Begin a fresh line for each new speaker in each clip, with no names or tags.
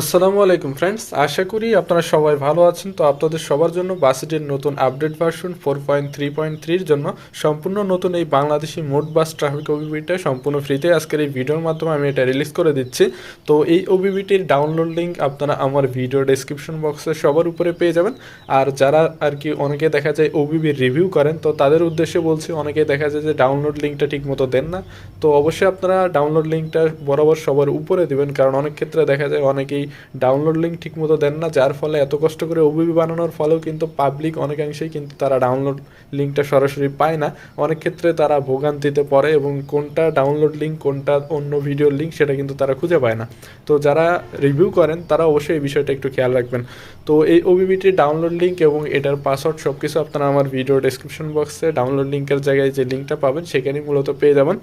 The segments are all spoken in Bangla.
আসসালামু আলাইকুম ফ্রেন্ডস আশা করি আপনারা সবাই ভালো আছেন। তো আপনাদের সবার জন্য বাসেটের নতুন update version four point three point থ্রির জন্য সম্পূর্ণ নতুন এই বাংলাদেশি মোট বাস ট্রাফিক ওবিবিটা সম্পূর্ণ ফ্রিতে আজকের এই ভিডিওর মাধ্যমে আমি এটা রিলিজ করে দিচ্ছি। তো এই ওবিবিটির ডাউনলোড লিঙ্ক আপনারা আমার ভিডিও ডেসক্রিপশন বক্সে সবার উপরে পেয়ে যাবেন। আর যারা আর কি অনেকে দেখা যায় ওবিবির রিভিউ করেন, তো তাদের উদ্দেশ্যে বলছি অনেকে দেখা যায় যে ডাউনলোড লিঙ্কটা ঠিক মতো দেন না। তো অবশ্যই আপনারা ডাউনলোড লিঙ্কটা বরাবর সবার উপরে দেবেন, কারণ অনেক ক্ষেত্রে দেখা যায় অনেকেই ডাউনলোড লিঙ্ক ঠিকমতো দেন না, যার ফলে এত কষ্ট করে ওবিবি বানানোর ফলেও কিন্তু পাবলিক অনেকাংশেই কিন্তু তারা ডাউনলোড লিঙ্কটা সরাসরি পায় না। অনেক ক্ষেত্রে তারা ভোগান্তিতে পড়ে এবং কোনটা ডাউনলোড লিঙ্ক কোনটা অন্য ভিডিওর লিঙ্ক সেটা কিন্তু তারা খুঁজে পায় না। তো যারা রিভিউ করেন, তারা অবশ্যই এই বিষয়টা একটু খেয়াল রাখবেন। তো এই ওবিবিটির ডাউনলোড লিঙ্ক এবং এটার পাসওয়ার্ড সব কিছু আপনারা আমার ভিডিও ডেসক্রিপশন বক্সে ডাউনলোড লিঙ্কের জায়গায় যে লিঙ্কটা পাবেন, সেখানেই মূলত পেয়ে যাবেন।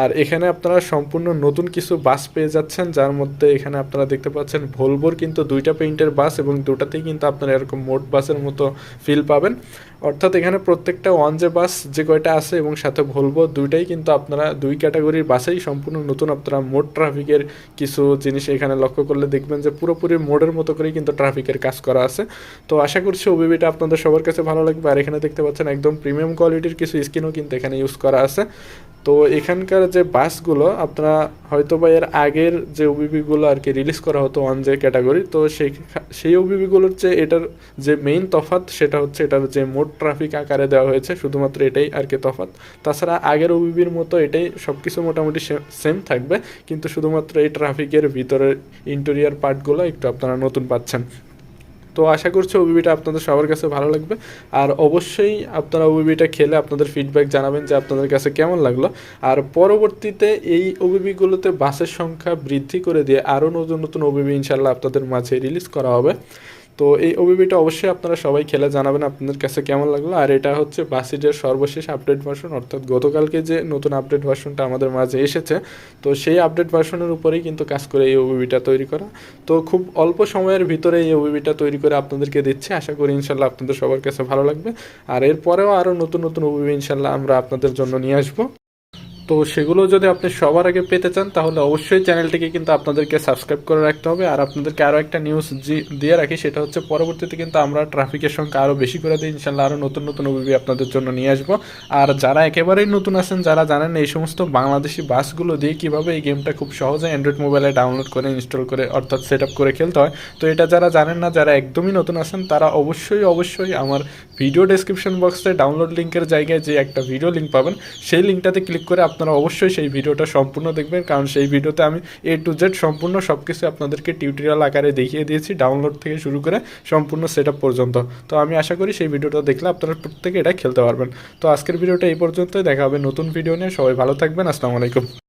আর এখানে আপনারা সম্পূর্ণ নতুন কিছু বাস পেয়ে যাচ্ছেন, যার মধ্যে এখানে আপনারা দেখতে পাচ্ছেন ভলভোর কিন্তু দুইটা পেইন্টের বাস এবং দুটাতেই কিন্তু আপনারা এরকম মোট বাসের মতো ফিল পাবেন। অর্থাৎ এখানে প্রত্যেকটা ওয়ান যে বাস যে কয়টা আছে এবং সাথে ভলভো দুইটাই কিন্তু আপনারা দুই ক্যাটাগরির বাসেই সম্পূর্ণ নতুন আপনারা মোড ট্রাফিকের কিছু জিনিস এখানে লক্ষ্য করলে দেখবেন যে পুরোপুরি মোডের মতো করেই কিন্তু ট্রাফিকের কাজ করা আছে। তো আশা করছি ওবিবিটা আপনাদের সবার কাছে ভালো লাগবে। আর এখানে দেখতে পাচ্ছেন একদম প্রিমিয়াম কোয়ালিটির কিছু স্কিনও কিন্তু এখানে ইউজ করা আছে। তো এখানকার যে বাসগুলো, আপনারা হয়তো বা এর আগের যে ওবিবিগুলো আর কি রিলিজ করা হতো ওয়ান যে ক্যাটাগরি তো সেই সেই ওবিবিগুলোর যে এটার যে মেইন তফাত সেটা হচ্ছে এটার যে মোট ট্রাফিক আকারে দেওয়া হয়েছে, শুধুমাত্র এটাই আর কি তফাত তাছাড়া আগের ওবিবির মতো এটাই সব কিছু মোটামুটি সেম থাকবে, কিন্তু শুধুমাত্র এই ট্রাফিকের ভিতরের ইন্টেরিয়ার পার্টগুলো একটু আপনারা নতুন পাচ্ছেন। তো আশা করছি ওবিবিটা আপনাদের সবার কাছে ভালো লাগবে। আর অবশ্যই আপনারা ওবিবিটা খেলে আপনাদের ফিডব্যাক জানাবেন যে আপনাদের কাছে কেমন লাগল। আর পরবর্তীতে এই ওবিবিগুলোতে বাসের সংখ্যা বৃদ্ধি করে দিয়ে আরও নতুন নতুন ওবিবি ইনশাল্লাহ আপনাদের মাঝে রিলিজ করা হবে। তো এই ওবিবিটা অবশ্যই আপনারা সবাই খেলে জানাবেন আপনাদের কাছে কেমন লাগল। আর এটা হচ্ছে বাসিজের সর্বশেষ আপডেট ভার্সন অর্থাৎ গতকালকে যে নতুন আপডেট ভার্সনটা আমাদের মাঝে এসেছে, তো সেই আপডেট ভার্সনের উপরেই কিন্তু কাজ করে এই ওবিবিটা তৈরি করা। তো খুব অল্প সময়ের ভিতরে এই ওবিবিটা তৈরি করে আপনাদেরকে দিচ্ছি। আশা করি ইনশাল্লাহ আপনাদের সবার কাছে ভালো লাগবে। আর এরপরেও আরও নতুন নতুন ওবিবি ইনশাল্লাহ আমরা আপনাদের জন্য নিয়ে আসব। তো সেগুলো যদি আপনি সবার আগে পেতে চান, তাহলে অবশ্যই চ্যানেলটিকে কিন্তু আপনাদেরকে সাবস্ক্রাইব করে রাখতে হবে। আর আপনাদেরকে আরও একটা নিউজ দিয়ে রাখি, সেটা হচ্ছে পরবর্তীতে কিন্তু আমরা ট্রাফিকের সংখ্যা আরও বেশি করে দিই। ইনশাল্লাহ আরও নতুন নতুন ওবিবি আপনাদের জন্য নিয়ে আসব। আর যারা একেবারেই নতুন আছেন, যারা জানেন এই সমস্ত বাংলাদেশি বাসগুলো দিয়ে কীভাবে এই গেমটা খুব সহজে অ্যান্ড্রয়েড মোবাইলে ডাউনলোড করে ইনস্টল করে, অর্থাৎ সেট করে খেলতে হয়। তো এটা যারা জানেন না, যারা একদমই নতুন আছেন, তারা অবশ্যই অবশ্যই আমার ভিডিও ডেসক্রিপশন বক্সে ডাউনলোড লিঙ্কের জায়গায় যে একটা ভিডিও লিঙ্ক পাবেন, সেই লিঙ্কটাতে ক্লিক করে আপনারা অবশ্যই সেই ভিডিওটা সম্পূর্ণ দেখবেন, কারণ সেই ভিডিওতে আমি এ টু জেড সম্পূর্ণ সব কিছু আপনাদেরকে টিউটোরিয়াল আকারে দেখিয়ে দিয়েছি ডাউনলোড থেকে শুরু করে সম্পূর্ণ সেট পর্যন্ত। তো আমি আশা করি সেই ভিডিওটা দেখলে আপনারা প্রত্যেকে এটা খেলতে পারবেন। তো আজকের ভিডিওটা এই পর্যন্তই, দেখা হবে নতুন ভিডিও নিয়ে, সবাই ভালো থাকবেন, আসসালামু আলাইকুম।